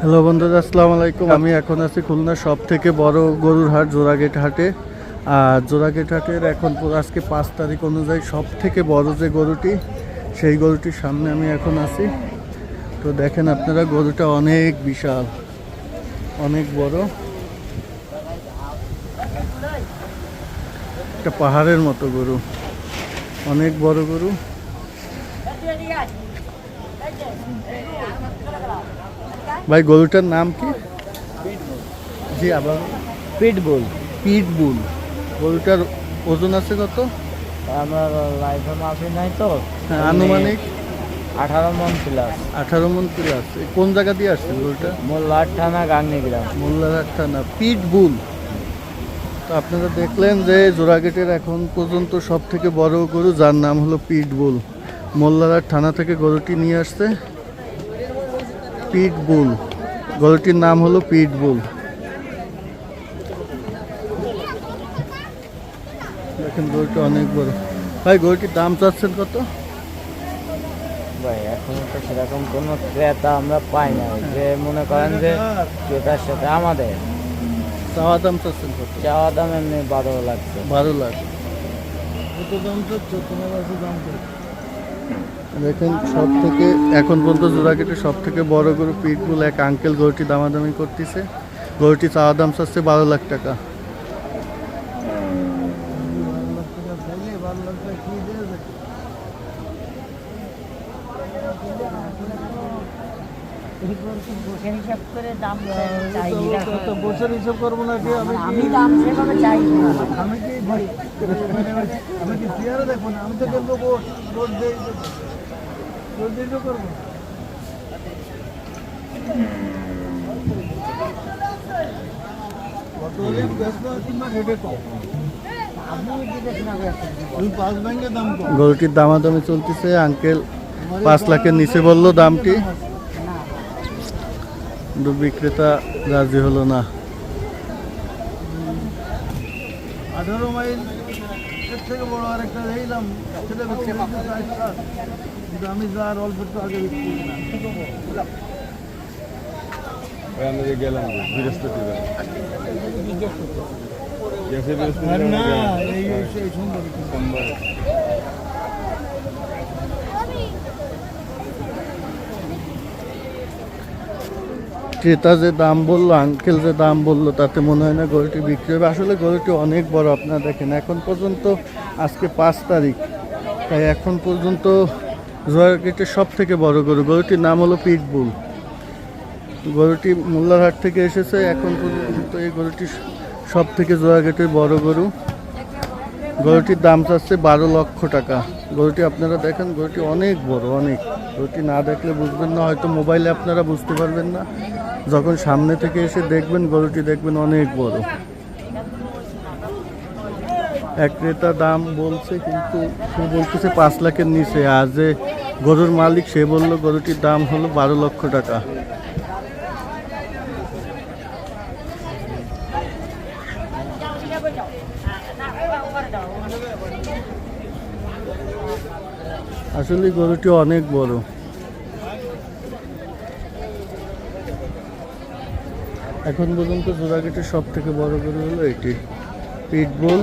Hello বন্ধুরা, আসসালামু আলাইকুম। আমি এখন আছি খুলনা সব থেকে বড় গরুর হাট, জোড়াগেট হাটে। আর জোড়াগেট হাটের এখন আজকে পাঁচ তারিখ অনুযায়ী সব থেকে বড় যে গরুটি, সেই গরুটির সামনে আমি এখন আছি। তো দেখেন আপনারা, গরুটা অনেক বিশাল, অনেক বড়। একটা পাহাড়ের মতো গরু, অনেক বড় গরু। ভাই গরুটার নাম কি? জি আবার পিটবুল পিটবুল গরুটার ওজন আছে কত? আমার লাইফে মাফি নাই তো। হ্যাঁ, আনুমানিক? আঠারো মন প্লাস আঠারো মন করে আছে। কোন জায়গা দিয়ে আসছে গরুটা? মোল্লার থানা গাংনি গ্রাম মোল্লারহাট থানা। পিটবুল তো আপনারা দেখলেন যে জোড়াগেটের এখন পর্যন্ত সব থেকে বড় গরু যার নাম হলো পিটবুল মোল্লারহাট থানা থেকে গরুটি নিয়ে আসছে। পিটবুল। গরুটির নাম হলো পিটবুল। দেখেন গরুটা অনেক বড়। ভাই গরুটির দাম চাচ্ছেন কত? ভাই এখন তো সেরকম কোনো ক্রেতা আমরা পাই না। যে মনে করেন যে ক্রেতার সাথে আমাদের। চাওয়া দাম চাচ্ছেন কত? চাওয়া দাম এমনি বারো লাগছে বারো লাখ। কত দাম চাচ্ছ তোমার কাছে দাম দেখেন সব থেকে এখন পর্যন্ত জোড়াকেটে সব থেকে বড় গরু পিটবুল এক আঙ্কেল গরুটি দামাদামি করতেছে। গরুটি চাওয়া দাম চাচ্ছে বারো লাখ টাকা। আমি না কি আমি কি দেখব না আমি তো গরুটির দামাদামি চলতেছে আঙ্কেল পাঁচ লাখের নিচে বলল দামটি বিক্রেতা রাজি হলো না। আঠারো মাইল এর থেকে বড় আর একটা দেখলাম সেটা বিক্রি করতে চাই কিন্তু আমি যা আর অল্প একটু আগে বিক্রি করলাম আমি যে গেলাম যে বৃহস্পতিবার জিজ্ঞেস করতে গেছে আর বৃহস্পতিবার না গেলাম। এই এই সেই সুন্দর সোমবার ক্রেতা যে দাম বলল আঙ্কেল যে দাম বলল, তাতে মনে হয় না গরুটি বিক্রি হবে। আসলে গরুটি অনেক বড়, আপনারা দেখেন। এখন পর্যন্ত আজকে পাঁচ তারিখ। তাই এখন পর্যন্ত জোয়ারগেটের সব থেকে বড় গরু। গরুটির নাম হলো পিটবুল গরুটি মোল্লারহাট থেকে এসেছে। এখন পর্যন্ত এই গরুটি সব থেকে জোয়ারগেটের বড় গরু। গরুটির দাম চাচ্ছে বারো লক্ষ টাকা। গরুটি আপনারা দেখেন, গরুটি অনেক বড়, অনেক। গরুটি না দেখলে বুঝবেন না, হয়তো মোবাইলে আপনারা বুঝতে পারবেন না। যখন সামনে থেকে এসে দেখবেন, গরুটি দেখবেন অনেক বড়। এক ক্রেতা দাম বলছে, কিন্তু সে বলতেছে পাঁচ লাখের নিচে। আর যে গরুর মালিক, সে বলল গরুটির দাম হলো বারো লক্ষ টাকা। আসলে গরুটি অনেক বড়। এখন পর্যন্ত জোড়াগেটের সব থেকে বড় গরু হলো এটি পিটবুল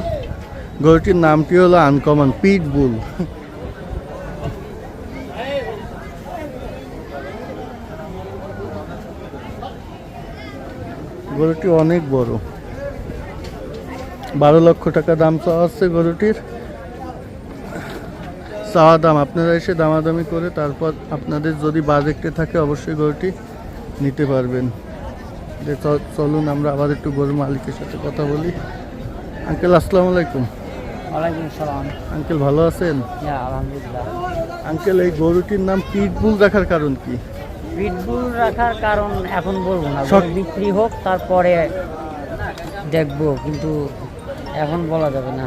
গরুটির নামটি হলো আনকমন পিটবুল গরুটি অনেক বড়। বারো লক্ষ টাকা দাম চাওয়া হচ্ছে গরুটির। চাওয়া দাম আপনারা এসে দামাদামি করে তারপর আপনাদের যদি বাজেটে থাকে অবশ্যই গরুটি নিতে পারবেন। যে চলুন আমরা আবার একটু গরুর মালিকের সাথে কথা বলি। আঙ্কেল আসসালামু আলাইকুম। ওয়ালাইকুম সালাম। আঙ্কেল ভালো আছেন? আলহামদুলিল্লাহ। আঙ্কেল এই গরুটির নাম পিটবুল রাখার কারণ কি? পিটবুল রাখার কারণ এখন বলব না। সব- বিক্রি হোক তারপরে দেখব কিন্তু এখন বলা যাবে না।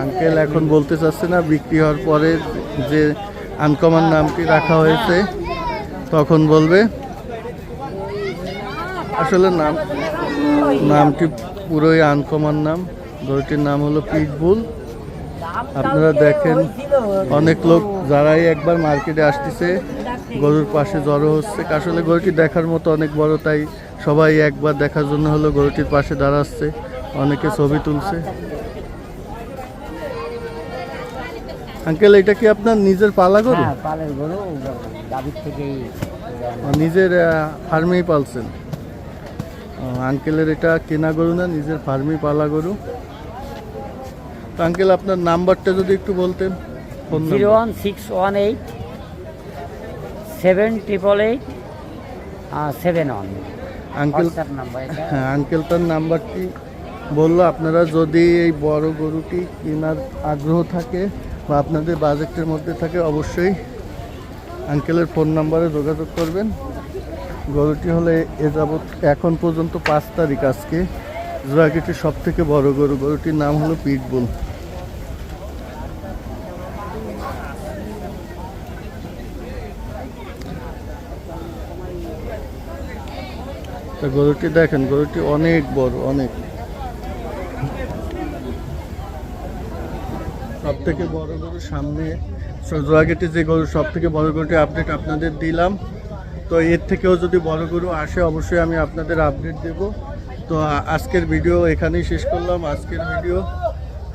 আঙ্কেল এখন বলতে চাচ্ছে না, বিক্রি হওয়ার পরে যে আনকমন নামটি রাখা হয়েছে, তখন বলবে। আসলে নাম, নামটি পুরোই আনকমন নাম। গরুটির নাম হলো পিটবুল আপনারা দেখেন, অনেক লোক যারাই একবার মার্কেটে আসতেছে, গরুর পাশে জড়ো হচ্ছে। আসলে গরুটি দেখার মতো অনেক বড়, তাই সবাই একবার দেখার জন্য হলো গরুটির পাশে দাঁড়াচ্ছে। অনেকে ছবি তুলছে। আঙ্কেল এটা কি আপনার নিজের পালা গরু? হ্যাঁ পালের গরু গাভীর থেকেই নিজের ফার্মেই পালছেন? আঙ্কেলের এটা কেনা গরু না নিজের ফার্মেই পালা গরু? তো আঙ্কেল আপনার নাম্বারটা যদি একটু বলতেন zero one six one eight seven triple eight seven one. Uncle number হ্যাঁ আঙ্কেল তার নাম্বারটি বলল, আপনারা যদি এই বড় গরুটি কেনার আগ্রহ থাকে বা আপনাদের বাজেটের মধ্যে থাকে, অবশ্যই আঙ্কেলের ফোন নাম্বারে যোগাযোগ করবেন। গরুটি হলে এ যাবৎ এখন পর্যন্ত পাঁচ তারিখ আজকে। জোড়াকিটির সব থেকে বড় গরু, গরুটির নাম হলো পিটবুল। তা গরুটি দেখেন, গরুটি অনেক বড়, অনেক। সব থেকে বড় গরু সামনে জোয়াগেটে যে গরু সব থেকে বড় গরুটি আপডেট আপনাদের দিলাম। তো এর থেকেও যদি বড় গরু আসে, অবশ্যই আমি আপনাদের আপডেট দেব। তো আজকের ভিডিও এখানেই শেষ করলাম। আজকের ভিডিও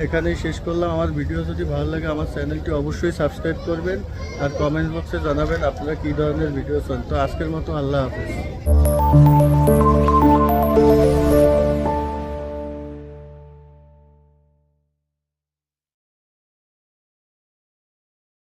এখানেই শেষ করলাম। আমার ভিডিও যদি ভালো লাগে, আমার চ্যানেলটি অবশ্যই সাবস্ক্রাইব করবেন আর কমেন্ট বক্সে জানাবেন আপনারা কী ধরনের ভিডিও চান। তো আজকের মতো আল্লাহ হাফেজ।